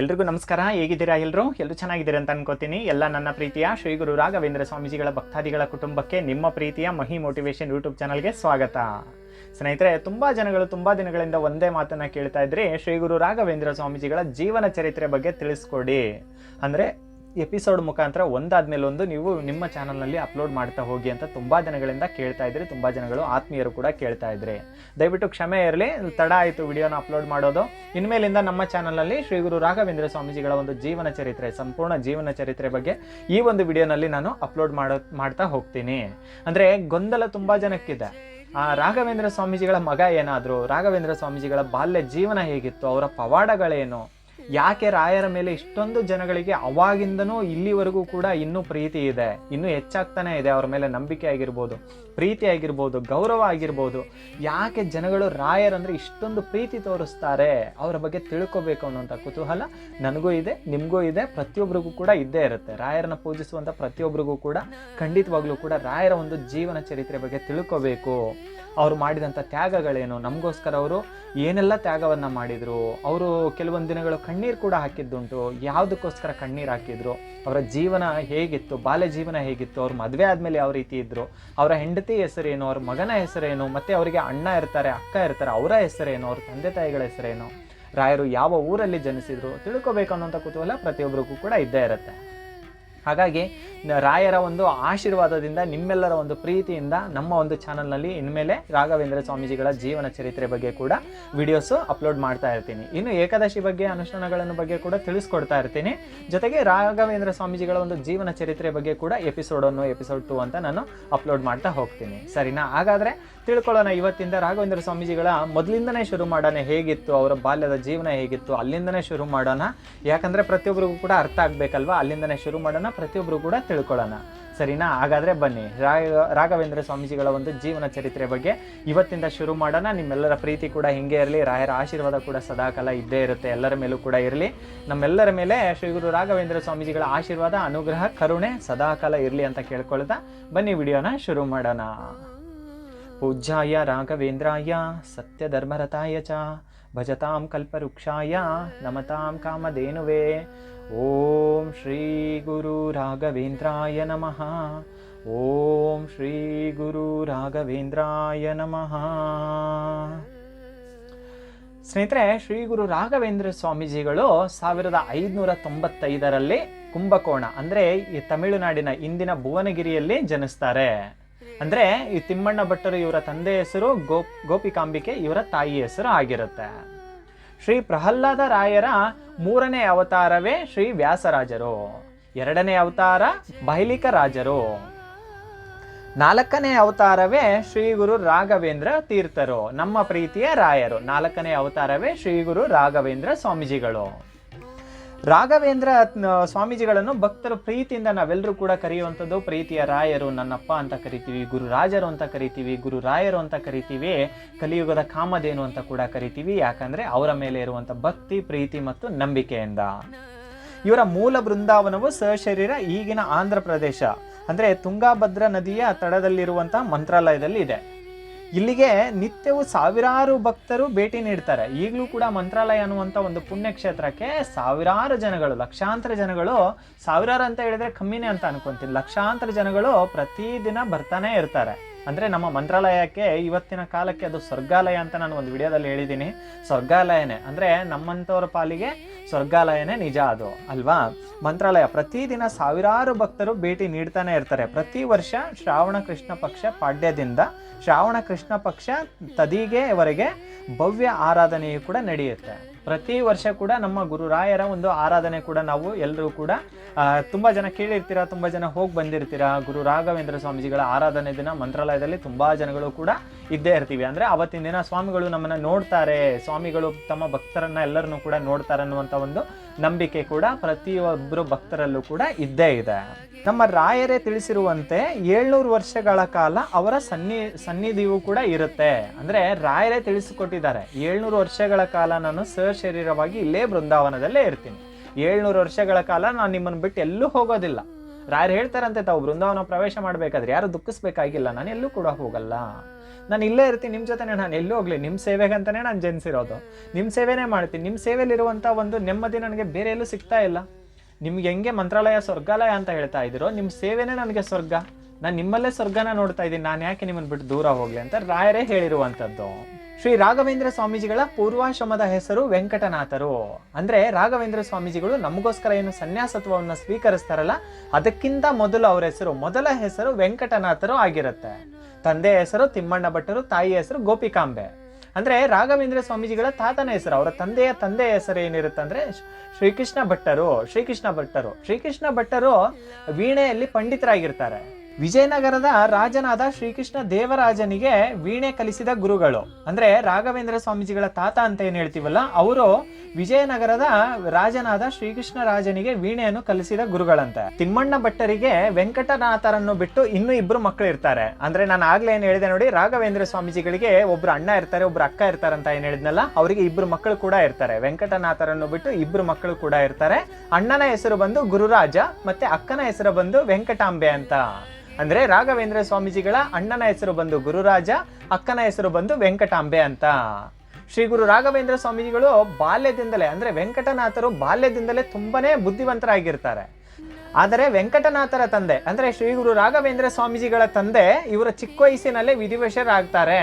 ಎಲ್ರಿಗೂ ನಮಸ್ಕಾರ. ಹೇಗಿದ್ದೀರಾ ಎಲ್ಲರೂ ಎಲ್ಲರೂ ಚೆನ್ನಾಗಿದ್ದೀರಾ ಅಂತ ಅನ್ಕೋತೀನಿ. ಎಲ್ಲ ನನ್ನ ಪ್ರೀತಿಯ ಶ್ರೀ ಗುರು ರಾಘವೇಂದ್ರ ಸ್ವಾಮೀಜಿಗಳ ಭಕ್ತಾದಿಗಳ ಕುಟುಂಬಕ್ಕೆ ನಿಮ್ಮ ಪ್ರೀತಿಯ ಮಹಿ ಮೋಟಿವೇಶನ್ ಯೂಟ್ಯೂಬ್ ಚಾನಲ್ಗೆ ಸ್ವಾಗತ. ಸ್ನೇಹಿತರೆ, ತುಂಬ ಜನಗಳು ತುಂಬ ದಿನಗಳಿಂದ ಒಂದೇ ಮಾತನ್ನ ಕೇಳ್ತಾ ಇದ್ರಿ ಶ್ರೀ ಗುರು ರಾಘವೇಂದ್ರ ಸ್ವಾಮೀಜಿಗಳ ಜೀವನ ಚರಿತ್ರೆ ಬಗ್ಗೆ ತಿಳಿಸ್ಕೊಡಿ. ಅಂದ್ರೆ ಎಪಿಸೋಡ್ ಮುಖಾಂತರ ಒಂದಾದ್ಮೇಲೆ ಒಂದು ನೀವು ನಿಮ್ಮ ಚಾನಲ್ನಲ್ಲಿ ಅಪ್ಲೋಡ್ ಮಾಡ್ತಾ ಹೋಗಿ ಅಂತ ತುಂಬ ದಿನಗಳಿಂದ ಕೇಳ್ತಾ ಇದ್ರಿ, ತುಂಬ ಜನಗಳು ಆತ್ಮೀಯರು ಕೂಡ ಕೇಳ್ತಾ ಇದ್ರಿ. ದಯವಿಟ್ಟು ಕ್ಷಮೆ ಇರಲಿ, ತಡ ಆಯಿತು ವಿಡಿಯೋನ ಅಪ್ಲೋಡ್ ಮಾಡೋದು. ಇನ್ಮೇಲಿಂದ ನಮ್ಮ ಚಾನಲ್ನಲ್ಲಿ ಶ್ರೀ ಗುರು ರಾಘವೇಂದ್ರ ಸ್ವಾಮೀಜಿಗಳ ಒಂದು ಜೀವನ ಚರಿತ್ರೆ, ಸಂಪೂರ್ಣ ಜೀವನ ಚರಿತ್ರೆ ಬಗ್ಗೆ ಈ ಒಂದು ವಿಡಿಯೋನಲ್ಲಿ ನಾನು ಅಪ್ಲೋಡ್ ಮಾಡೋ, ಮಾಡ್ತಾ ಹೋಗ್ತೀನಿ. ಅಂದ್ರೆ ಗೊಂದಲ ತುಂಬಾ ಜನಕ್ಕಿದೆ. ಆ ರಾಘವೇಂದ್ರ ಸ್ವಾಮೀಜಿಗಳ ಮಗ ಏನಾದರೂ, ರಾಘವೇಂದ್ರ ಸ್ವಾಮೀಜಿಗಳ ಬಾಲ್ಯ ಜೀವನ ಹೇಗಿತ್ತು, ಅವರ ಪವಾಡಗಳೇನು ಯಾಕೆ ರಾಯರ ಮೇಲೆ ಇಷ್ಟೊಂದು ಜನಗಳಿಗೆ ಅವಾಗಿಂದನೂ ಇಲ್ಲಿವರೆಗೂ ಕೂಡ ಇನ್ನೂ ಪ್ರೀತಿ ಇದೆ? ಇನ್ನೂ ಹೆಚ್ಚಾಗ್ತಾನೆ ಇದೆ, ಅವ್ರ ಮೇಲೆ ನಂಬಿಕೆ ಆಗಿರ್ಬೋದು, ಪ್ರೀತಿ ಆಗಿರ್ಬೋದು, ಗೌರವ ಆಗಿರ್ಬೋದು. ಯಾಕೆ ಜನಗಳು ರಾಯರಂದ್ರೆ ಇಷ್ಟೊಂದು ಪ್ರೀತಿ ತೋರಿಸ್ತಾರೆ? ಅವರ ಬಗ್ಗೆ ತಿಳ್ಕೊಬೇಕು ಅನ್ನೋಂಥ ಕುತೂಹಲ ನನಗೂ ಇದೆ, ನಿಮಗೂ ಇದೆ ಪ್ರತಿಯೊಬ್ಬರಿಗೂ ಕೂಡ ಇದ್ದೇ ಇರುತ್ತೆ. ರಾಯರನ್ನ ಪೂಜಿಸುವಂಥ ಪ್ರತಿಯೊಬ್ಬರಿಗೂ ಕೂಡ ಖಂಡಿತವಾಗ್ಲೂ ಕೂಡ ರಾಯರ ಒಂದು ಜೀವನ ಚರಿತ್ರೆ ಬಗ್ಗೆ ತಿಳ್ಕೋಬೇಕು. ಅವರು ಮಾಡಿದಂಥ ತ್ಯಾಗಗಳೇನು? ನಮಗೋಸ್ಕರ ಅವರು ಏನೆಲ್ಲ ತ್ಯಾಗವನ್ನು ಮಾಡಿದರು? ಅವರು ಕೆಲವೊಂದು ದಿನಗಳು ಕಣ್ಣೀರು ಕೂಡ ಹಾಕಿದ್ದುಂಟು. ಯಾವುದಕ್ಕೋಸ್ಕರ ಕಣ್ಣೀರು ಹಾಕಿದ್ರು? ಅವರ ಜೀವನ ಹೇಗಿತ್ತು? ಬಾಲ್ಯ ಜೀವನ ಹೇಗಿತ್ತು? ಅವ್ರ ಮದುವೆ ಆದಮೇಲೆ ಯಾವ ರೀತಿ ಇದ್ದರು ಅವರ ಹೆಂಡತಿ ಹೆಸರೇನು? ಅವ್ರ ಮಗನ ಹೆಸರೇನು? ಮತ್ತು ಅವರಿಗೆ ಅಣ್ಣ ಇರ್ತಾರೆ, ಅಕ್ಕ ಇರ್ತಾರೆ, ಅವರ ಹೆಸರೇನು? ಅವ್ರ ತಂದೆ ತಾಯಿಗಳ ಹೆಸರೇನು? ರಾಯರು ಯಾವ ಊರಲ್ಲಿ ಜನಿಸಿದ್ರು? ತಿಳ್ಕೊಬೇಕು ಅನ್ನೋಂಥ ಕುತೂಹಲ ಪ್ರತಿಯೊಬ್ಬರಿಗೂ ಕೂಡ ಇದ್ದೇ ಇರುತ್ತೆ. ಹಾಗಾಗಿ ರಾಯರ ಒಂದು ಆಶೀರ್ವಾದದಿಂದ ನಿಮ್ಮೆಲ್ಲರ ಒಂದು ಪ್ರೀತಿಯಿಂದ ನಮ್ಮ ಒಂದು ಚಾನಲ್ನಲ್ಲಿ ಇನ್ಮೇಲೆ ರಾಘವೇಂದ್ರ ಸ್ವಾಮೀಜಿಗಳ ಜೀವನ ಚರಿತ್ರೆ ಬಗ್ಗೆ ಕೂಡ ವಿಡಿಯೋಸು ಅಪ್ಲೋಡ್ ಮಾಡ್ತಾ ಇರ್ತೀನಿ. ಇನ್ನು ಏಕಾದಶಿ ಬಗ್ಗೆ ಅನುಷ್ಠಾನಗಳನ್ನು ಬಗ್ಗೆ ಕೂಡ ತಿಳಿಸ್ಕೊಡ್ತಾ ಇರ್ತೀನಿ. ಜೊತೆಗೆ ರಾಘವೇಂದ್ರ ಸ್ವಾಮೀಜಿಗಳ ಒಂದು ಜೀವನ ಚರಿತ್ರೆ ಬಗ್ಗೆ ಕೂಡ ಎಪಿಸೋಡ್ ಒನ್ನು ಎಪಿಸೋಡ್ ಟು ಅಂತ ನಾನು ಅಪ್ಲೋಡ್ ಮಾಡ್ತಾ ಹೋಗ್ತೀನಿ. ಸರಿನಾ? ಹಾಗಾದ್ರೆ ತಿಳ್ಕೊಳ್ಳೋಣ ಇವತ್ತಿಂದ ರಾಘವೇಂದ್ರ ಸ್ವಾಮೀಜಿಗಳ ಮೊದಲಿಂದನೇ ಶುರು ಮಾಡೋಣ ಹೇಗಿತ್ತು, ಅವರ ಬಾಲ್ಯದ ಜೀವನ ಹೇಗಿತ್ತು, ಅಲ್ಲಿಂದನೇ ಶುರು ಮಾಡೋಣ. ಯಾಕಂದ್ರೆ ಪ್ರತಿಯೊಬ್ಬರಿಗೂ ಕೂಡ ಅರ್ಥ ಆಗ್ಬೇಕಲ್ವಾ? ಅಲ್ಲಿಂದನೇ ಶುರು ಮಾಡೋಣ ಪ್ರತಿಯೊಬ್ಬರು ಕೂಡ ತಿಳ್ಕೊಳ್ಳೋಣ. ಸರಿನಾ? ಹಾಗಾದ್ರೆ ಬನ್ನಿ. ರಾಘವೇಂದ್ರ ಸ್ವಾಮೀಜಿಗಳ ಒಂದು ಜೀವನ ಚರಿತ್ರೆ ಬಗ್ಗೆ ಇವತ್ತಿಂದ ಶುರು ಮಾಡೋಣ. ನಿಮ್ಮೆಲ್ಲರ ಪ್ರೀತಿ ಕೂಡ ಹಿಂಗೆ ಇರಲಿ. ರಾಯರ ಆಶೀರ್ವಾದ ಕೂಡ ಸದಾಕಾಲ ಇದ್ದೇ ಇರುತ್ತೆ. ಎಲ್ಲರ ಮೇಲೂ ಕೂಡ ಇರಲಿ. ನಮ್ಮೆಲ್ಲರ ಮೇಲೆ ಶ್ರೀ ಗುರು ರಾಘವೇಂದ್ರ ಸ್ವಾಮೀಜಿಗಳ ಆಶೀರ್ವಾದ, ಅನುಗ್ರಹ, ಕರುಣೆ ಸದಾಕಾಲ ಇರಲಿ ಅಂತ ಕೇಳ್ಕೊಳ್ತಾ ಬನ್ನಿ ವಿಡಿಯೋನ ಶುರು ಮಾಡೋಣ. ಪೂಜ್ಯಾಯ ರಾಘವೇಂದ್ರಾಯ ಸತ್ಯ ಧರ್ಮರತಾಯ ಚ. ಭಜತಾಂ ಕಲ್ಪವೃಕ್ಷಾಯ, ನಮತಾಂ ಕಾಮಧೇನುವೆ. ಓಂ ಶ್ರೀ ಗುರು ರಾಘವೇಂದ್ರಾಯ ನಮಃ. ಓಂ ಶ್ರೀ ಗುರು ರಾಘವೇಂದ್ರಾಯ ನಮಃ. ಸ್ನೇಹಿತರೆ, ಶ್ರೀ ಗುರು ರಾಘವೇಂದ್ರ ಸ್ವಾಮೀಜಿಗಳು ಸಾವಿರದ ಐದುನೂರ ತೊಂಬತ್ತೈದರಲ್ಲಿ ಕುಂಭಕೋಣ, ಅಂದರೆ ಈ ತಮಿಳುನಾಡಿನ ಇಂದಿನ ಭುವನಗಿರಿಯಲ್ಲಿ ಜನಿಸ್ತಾರೆ. ಅಂದ್ರೆ ಈ ತಿಮ್ಮಣ್ಣ ಭಟ್ಟರು ಇವರ ತಂದೆ ಹೆಸರು ಗೋ ಗೋಪಿಕಾಂಬಿಕೆ ಇವರ ತಾಯಿ ಹೆಸರು ಆಗಿರುತ್ತೆ. ಶ್ರೀ ಪ್ರಹ್ಲಾದ ರಾಯರ ಮೂರನೇ ಅವತಾರವೇ ಶ್ರೀ ವ್ಯಾಸರಾಜರು. ಎರಡನೇ ಅವತಾರ ಬೈಲಿಕ ರಾಜರು. ನಾಲ್ಕನೇ ಅವತಾರವೇ ಶ್ರೀ ಗುರು ರಾಘವೇಂದ್ರ ತೀರ್ಥರು, ನಮ್ಮ ಪ್ರೀತಿಯ ರಾಯರು. ನಾಲ್ಕನೇ ಅವತಾರವೇ ಶ್ರೀ ಗುರು ರಾಘವೇಂದ್ರ ಸ್ವಾಮೀಜಿಗಳು. ರಾಘವೇಂದ್ರ ಸ್ವಾಮೀಜಿಗಳನ್ನು ಭಕ್ತರು ಪ್ರೀತಿಯಿಂದ ನಾವೆಲ್ಲರೂ ಕೂಡ ಕರೆಯುವಂಥದ್ದು ಪ್ರೀತಿಯ ರಾಯರು ನನ್ನಪ್ಪ ಅಂತ ಕರಿತೀವಿ ಗುರುರಾಜರು ಅಂತ ಕರಿತೀವಿ, ಗುರು ರಾಯರು ಅಂತ ಕರಿತೀವಿ, ಕಲಿಯುಗದ ಕಾಮಧೇನು ಅಂತ ಕೂಡ ಕರಿತೀವಿ. ಯಾಕಂದ್ರೆ ಅವರ ಮೇಲೆ ಇರುವಂಥ ಭಕ್ತಿ, ಪ್ರೀತಿ ಮತ್ತು ನಂಬಿಕೆಯಿಂದ. ಇವರ ಮೂಲ ಬೃಂದಾವನವು ಸಶರೀರ ಈಗಿನ ಆಂಧ್ರ ಪ್ರದೇಶ. ಅಂದ್ರೆ ತುಂಗಾಭದ್ರಾ ನದಿಯ ತಡದಲ್ಲಿರುವಂತಹ ಮಂತ್ರಾಲಯದಲ್ಲಿ ಇದೆ. ಇಲ್ಲಿಗೆ ನಿತ್ಯವೂ ಸಾವಿರಾರು ಭಕ್ತರು ಭೇಟಿ ನೀಡ್ತಾರೆ. ಈಗಲೂ ಕೂಡ ಮಂತ್ರಾಲಯ ಅನ್ನುವಂಥ ಒಂದು ಪುಣ್ಯಕ್ಷೇತ್ರಕ್ಕೆ ಸಾವಿರಾರು ಜನಗಳು, ಲಕ್ಷಾಂತರ ಜನಗಳು ಸಾವಿರಾರು ಅಂತ ಹೇಳಿದ್ರೆ ಕಮ್ಮಿನೇ ಅಂತ ಅನ್ಕೊಂತೀನಿ. ಲಕ್ಷಾಂತರ ಜನಗಳು ಪ್ರತಿದಿನ ಬರ್ತಾನೆ ಇರ್ತಾರೆ. ಅಂದ್ರೆ ನಮ್ಮ ಮಂತ್ರಾಲಯಕ್ಕೆ ಇವತ್ತಿನ ಕಾಲಕ್ಕೆ ಅದು ಸ್ವರ್ಗಾಲಯ ಅಂತ ನಾನು ಒಂದು ವಿಡಿಯೋದಲ್ಲಿ ಹೇಳಿದ್ದೀನಿ. ಸ್ವರ್ಗಾಲಯನೇ, ಅಂದರೆ ನಮ್ಮಂಥವ್ರ ಪಾಲಿಗೆ ಸ್ವರ್ಗಾಲಯನೇ ನಿಜ ಅದು, ಅಲ್ವಾ? ಮಂತ್ರಾಲಯ ಪ್ರತಿದಿನ ಸಾವಿರಾರು ಭಕ್ತರು ಭೇಟಿ ನೀಡ್ತಾನೆ ಇರ್ತಾರೆ. ಪ್ರತಿ ವರ್ಷ ಶ್ರಾವಣ ಕೃಷ್ಣ ಪಕ್ಷ ಪಾಡ್ಯದಿಂದ ಶ್ರಾವಣ ಕೃಷ್ಣ ಪಕ್ಷ ತದಿಗೆವರೆಗೆ ಭವ್ಯ ಆರಾಧನೆಯು ಕೂಡ ನಡೆಯುತ್ತೆ. ಪ್ರತಿ ವರ್ಷ ಕೂಡ ನಮ್ಮ ಗುರುರಾಯರ ಒಂದು ಆರಾಧನೆ ಕೂಡ ನಾವು ಎಲ್ಲರೂ ಕೂಡ ತುಂಬ ಜನ ಕೇಳಿರ್ತೀರಾ, ತುಂಬ ಜನ ಹೋಗಿ ಬಂದಿರ್ತೀರಾ. ಗುರು ರಾಘವೇಂದ್ರ ಸ್ವಾಮೀಜಿಗಳ ಆರಾಧನೆ ದಿನ ಮಂತ್ರಾಲಯದಲ್ಲಿ ತುಂಬ ಜನಗಳು ಕೂಡ ಇದ್ದೇ ಇರ್ತೀವಿ. ಅಂದರೆ ಅವತ್ತಿನ ದಿನ ಸ್ವಾಮಿಗಳು ನಮ್ಮನ್ನು ನೋಡ್ತಾರೆ. ಸ್ವಾಮಿಗಳು ತಮ್ಮ ಭಕ್ತರನ್ನ ಎಲ್ಲರನ್ನೂ ಕೂಡ ನೋಡ್ತಾರೆ ಅನ್ನುವಂಥ ಒಂದು ನಂಬಿಕೆ ಕೂಡ ಪ್ರತಿಯೊಬ್ಬರು ಭಕ್ತರಲ್ಲೂ ಕೂಡ ಇದ್ದೇ ಇದೆ. ನಮ್ಮ ರಾಯರೇ ತಿಳಿಸಿರುವಂತೆ ಏಳ್ನೂರು ವರ್ಷಗಳ ಕಾಲ ಅವರ ಸನ್ನಿ, ಸನ್ನಿಧಿಯು ಕೂಡ ಇರುತ್ತೆ. ಅಂದ್ರೆ ರಾಯರೇ ತಿಳಿಸಿಕೊಟ್ಟಿದ್ದಾರೆ. ಏಳ್ನೂರು ವರ್ಷಗಳ ಕಾಲ ನಾನು ಸಶರೀರವಾಗಿ ಇಲ್ಲೇ ಬೃಂದಾವನದಲ್ಲೇ ಇರ್ತೀನಿ. ಏಳ್ನೂರು ವರ್ಷಗಳ ಕಾಲ ನಾನು ನಿಮ್ಮನ್ನು ಬಿಟ್ಟು ಎಲ್ಲೂ ಹೋಗೋದಿಲ್ಲ. ರಾಯರು ಹೇಳ್ತಾರಂತೆ, ತಾವು ಬೃಂದಾವನ ಪ್ರವೇಶ ಮಾಡಬೇಕಾದ್ರೆ ಯಾರು ದುಃಖಿಸ್ಬೇಕಾಗಿಲ್ಲ, ನಾನು ಎಲ್ಲೂ ಕೂಡ ಹೋಗಲ್ಲ. ನಾನು ಇಲ್ಲೇ ಇರ್ತೀನಿ ನಿಮ್ಮ ಜೊತೆನೆ ನಾನು ಎಲ್ಲೂ ಹೋಗ್ಲಿ ನಿಮ್ಮ ಸೇವೆಗಂತಲೇ ನಾನು ಜನಿಸಿರೋದು. ನಿಮ್ಮ ಸೇವೆನೇ ಮಾಡ್ತೀನಿ ನಿಮ್ಮ ಸೇವೆಯಲ್ಲಿರುವಂಥ ಒಂದು ನೆಮ್ಮದಿ ನನಗೆ ಬೇರೆ ಎಲ್ಲೂ ಸಿಗ್ತಾ ಇಲ್ಲ. ನಿಮ್ಗೆ ಹೆಂಗೆ ಮಂತ್ರಾಲಯ ಸ್ವರ್ಗಾಲಯ ಅಂತ ಹೇಳ್ತಾ ಇದ್ದೀರೋ ನಿಮ್ಮ ಸೇವೆನೇ ನನಗೆ ಸ್ವರ್ಗ. ನಾನು ನಿಮ್ಮಲ್ಲೇ ಸ್ವರ್ಗನ ನೋಡ್ತಾ ಇದ್ದೀನಿ, ನಾನು ಯಾಕೆ ನಿಮ್ಮನ್ನು ಬಿಟ್ಟು ದೂರ ಹೋಗ್ಲಿ ಅಂತ ರಾಯರೇ ಹೇಳಿರುವಂಥದ್ದು ಶ್ರೀ ರಾಘವೇಂದ್ರ ಸ್ವಾಮೀಜಿಗಳ ಪೂರ್ವಾಶ್ರಮದ ಹೆಸರು ವೆಂಕಟನಾಥರು. ಅಂದ್ರೆ ರಾಘವೇಂದ್ರ ಸ್ವಾಮೀಜಿಗಳು ನಮಗೋಸ್ಕರ ಏನು ಸನ್ಯಾಸತ್ವವನ್ನು ಸ್ವೀಕರಿಸ್ತಾರಲ್ಲ, ಅದಕ್ಕಿಂತ ಮೊದಲು ಅವರ ಹೆಸರು, ಮೊದಲ ಹೆಸರು ವೆಂಕಟನಾಥರು ಆಗಿರುತ್ತೆ. ತಂದೆಯ ಹೆಸರು ತಿಮ್ಮಣ್ಣ ಭಟ್ಟರು ತಾಯಿಯ ಹೆಸರು ಗೋಪಿಕಾಂಬೆ. ಅಂದ್ರೆ ರಾಘವೇಂದ್ರ ಸ್ವಾಮೀಜಿಗಳ ತಾತನ ಹೆಸರು, ಅವರ ತಂದೆಯ ತಂದೆಯ ಹೆಸರು ಏನಿರುತ್ತೆ ಅಂದ್ರೆ ಶ್ರೀಕೃಷ್ಣ ಭಟ್ಟರು ಶ್ರೀಕೃಷ್ಣ ಭಟ್ಟರು. ಶ್ರೀಕೃಷ್ಣ ಭಟ್ಟರು ವೀಣೆಯಲ್ಲಿ ಪಂಡಿತರಾಗಿರ್ತಾರೆ. ವಿಜಯನಗರದ ರಾಜನಾದ ಶ್ರೀಕೃಷ್ಣ ದೇವರಾಜನಿಗೆ ವೀಣೆ ಕಲಿಸಿದ ಗುರುಗಳು. ಅಂದ್ರೆ ರಾಘವೇಂದ್ರ ಸ್ವಾಮೀಜಿಗಳ ತಾತ ಅಂತ ಏನು ಹೇಳ್ತೀವಲ್ಲ, ಅವರು ವಿಜಯನಗರದ ರಾಜನಾದ ಶ್ರೀಕೃಷ್ಣ ರಾಜನಿಗೆ ವೀಣೆಯನ್ನು ಕಲಿಸಿದ ಗುರುಗಳಂತೆ. ತಿಮ್ಮಣ್ಣ ಭಟ್ಟರಿಗೆ ವೆಂಕಟನಾಥರನ್ನು ಬಿಟ್ಟು ಇನ್ನೂ ಇಬ್ರು ಮಕ್ಕಳು ಇರ್ತಾರೆ. ಅಂದ್ರೆ ನಾನು ಆಗ್ಲೇ ಏನ್ ಹೇಳಿದೆ ನೋಡಿ, ರಾಘವೇಂದ್ರ ಸ್ವಾಮೀಜಿಗಳಿಗೆ ಒಬ್ರು ಅಣ್ಣ ಇರ್ತಾರೆ, ಒಬ್ರು ಅಕ್ಕ ಇರ್ತಾರೆ ಅಂತ ಏನ್ ಹೇಳಿದ್ನಲ್ಲ, ಅವರಿಗೆ ಇಬ್ರು ಮಕ್ಕಳು ಕೂಡ ಇರ್ತಾರೆ. ವೆಂಕಟನಾಥರನ್ನು ಬಿಟ್ಟು ಇಬ್ರು ಮಕ್ಕಳು ಕೂಡ ಇರ್ತಾರೆ. ಅಣ್ಣನ ಹೆಸರು ಬಂದು ಗುರುರಾಜ, ಮತ್ತೆ ಅಕ್ಕನ ಹೆಸರು ಬಂದು ವೆಂಕಟಾಂಬೆ ಅಂತ. ಅಂದ್ರೆ ರಾಘವೇಂದ್ರ ಸ್ವಾಮೀಜಿಗಳ ಅಣ್ಣನ ಹೆಸರು ಬಂದು ಗುರುರಾಜ, ಅಕ್ಕನ ಹೆಸರು ಬಂದು ವೆಂಕಟಾಂಬೆ ಅಂತ. ಶ್ರೀ ಗುರು ರಾಘವೇಂದ್ರ ಸ್ವಾಮೀಜಿಗಳು ಬಾಲ್ಯದಿಂದಲೇ, ಅಂದ್ರೆ ವೆಂಕಟನಾಥರು ಬಾಲ್ಯದಿಂದಲೇ ತುಂಬಾನೇ ಬುದ್ಧಿವಂತರಾಗಿರ್ತಾರೆ. ಆದರೆ ವೆಂಕಟನಾಥರ ತಂದೆ, ಅಂದ್ರೆ ಶ್ರೀ ಗುರು ರಾಘವೇಂದ್ರ ಸ್ವಾಮೀಜಿಗಳ ತಂದೆ, ಇವರ ಚಿಕ್ಕ ವಯಸ್ಸಿನಲ್ಲೇ ವಿಧಿವಶರಾಗ್ತಾರೆ.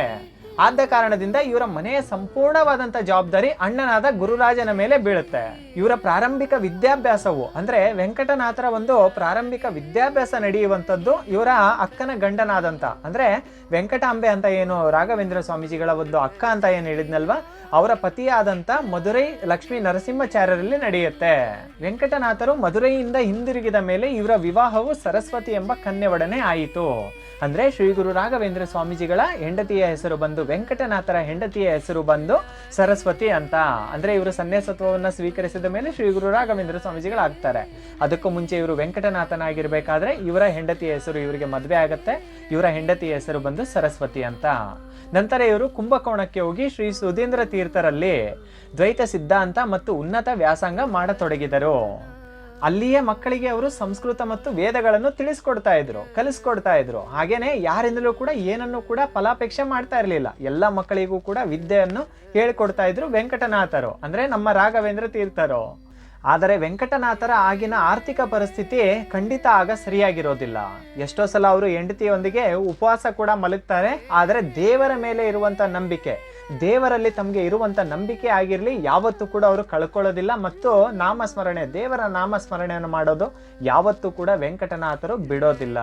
ಆದ ಕಾರಣದಿಂದ ಇವರ ಮನೆಯ ಸಂಪೂರ್ಣವಾದಂತ ಜವಾಬ್ದಾರಿ ಅಣ್ಣನಾದ ಗುರುರಾಜನ ಮೇಲೆ ಬೀಳುತ್ತೆ. ಇವರ ಪ್ರಾರಂಭಿಕ ವಿದ್ಯಾಭ್ಯಾಸವು, ಅಂದ್ರೆ ವೆಂಕಟನಾಥರ ಒಂದು ಪ್ರಾರಂಭಿಕ ವಿದ್ಯಾಭ್ಯಾಸ ನಡೆಯುವಂತದ್ದು ಇವರ ಅಕ್ಕನ ಗಂಡನಾದಂತ ಅಂದ್ರೆ ವೆಂಕಟಾಂಬೆ ಅಂತ ಏನು, ರಾಘವೇಂದ್ರ ಸ್ವಾಮೀಜಿಗಳ ಒಂದು ಅಕ್ಕ ಅಂತ ಏನು ಹೇಳಿದ್ನಲ್ವಾ? ಅವರ ಪತಿಯಾದಂತ ಮಧುರೈ ಲಕ್ಷ್ಮೀ ನರಸಿಂಹಾಚಾರ್ಯರಲ್ಲಿ ನಡೆಯುತ್ತೆ. ವೆಂಕಟನಾಥರು ಮಧುರೈಯಿಂದ ಹಿಂದಿರುಗಿದ ಮೇಲೆ ಇವರ ವಿವಾಹವು ಸರಸ್ವತಿ ಎಂಬ ಕನ್ಯೆಯೊಡನೆ ಆಯಿತು. ಅಂದ್ರೆ ಶ್ರೀ ಗುರು ರಾಘವೇಂದ್ರ ಸ್ವಾಮೀಜಿಗಳ ಹೆಂಡತಿಯ ಹೆಸರು ಬಂದು ವೆಂಕಟನಾಥರ ಹೆಂಡತಿಯ ಹೆಸರು ಬಂದು ಸರಸ್ವತಿ ಅಂತ. ಅಂದ್ರೆ ಇವರು ಸನ್ಯಾಸತ್ವವನ್ನ ಸ್ವೀಕರಿಸಿದ ಮೇಲೆ ಶ್ರೀ ಗುರು ರಾಘವೇಂದ್ರ ಸ್ವಾಮೀಜಿಗಳಾಗ್ತಾರೆ. ಅದಕ್ಕೂ ಮುಂಚೆ ಇವರು ವೆಂಕಟನಾಥನಾಗಿರ್ಬೇಕಾದ್ರೆ ಇವರ ಹೆಂಡತಿಯ ಹೆಸರು ಇವರಿಗೆ ಮದುವೆ ಆಗತ್ತೆ. ಇವರ ಹೆಂಡತಿಯ ಹೆಸರು ಬಂದು ಸರಸ್ವತಿ ಅಂತ. ನಂತರ ಇವರು ಕುಂಭಕೋಣಕ್ಕೆ ಹೋಗಿ ಶ್ರೀ ಸುಧೀಂದ್ರ ತೀರ್ಥರಲ್ಲಿ ದ್ವೈತ ಸಿದ್ಧಾಂತ ಮತ್ತು ಉನ್ನತ ವ್ಯಾಸಂಗ ಮಾಡತೊಡಗಿದರು. ಅಲ್ಲಿಯೇ ಮಕ್ಕಳಿಗೆ ಅವರು ಸಂಸ್ಕೃತ ಮತ್ತು ವೇದಗಳನ್ನು ತಿಳಿಸ್ಕೊಡ್ತಾ ಇದ್ರು, ಕಲಿಸ್ಕೊಡ್ತಾ ಇದ್ರು. ಹಾಗೇನೆ ಯಾರಿಂದಲೂ ಕೂಡ ಏನನ್ನು ಕೂಡ ಫಲಾಪೇಕ್ಷೆ ಮಾಡ್ತಾ ಇರಲಿಲ್ಲ. ಎಲ್ಲ ಮಕ್ಕಳಿಗೂ ಕೂಡ ವಿದ್ಯೆಯನ್ನು ಹೇಳಿಕೊಡ್ತಾ ಇದ್ರು ವೆಂಕಟನಾಥರು. ಅಂದ್ರೆ ನಮ್ಮ ರಾಘವೇಂದ್ರ ತೀರ್ಥರು. ಆದರೆ ವೆಂಕಟನಾಥರ ಆಗಿನ ಆರ್ಥಿಕ ಪರಿಸ್ಥಿತಿ ಖಂಡಿತ ಆಗ ಸರಿಯಾಗಿರೋದಿಲ್ಲ. ಎಷ್ಟೋ ಸಲ ಅವರು ಹೆಂಡತಿಯೊಂದಿಗೆ ಉಪವಾಸ ಕೂಡ ಮಲಗ್ತಾರೆ, ಆದರೆ ದೇವರ ಮೇಲೆ ಇರುವಂತ ನಂಬಿಕೆ ದೇವರಲ್ಲಿ ತಮಗೆ ಇರುವಂತ ನಂಬಿಕೆ ಆಗಿರಲಿ, ಯಾವತ್ತೂ ಕೂಡ ಅವರು ಕಳ್ಕೊಳ್ಳೋದಿಲ್ಲ. ಮತ್ತು ನಾಮಸ್ಮರಣೆ, ದೇವರ ನಾಮಸ್ಮರಣೆಯನ್ನು ಮಾಡೋದು ಯಾವತ್ತೂ ಕೂಡ ವೆಂಕಟನಾಥರು ಬಿಡೋದಿಲ್ಲ.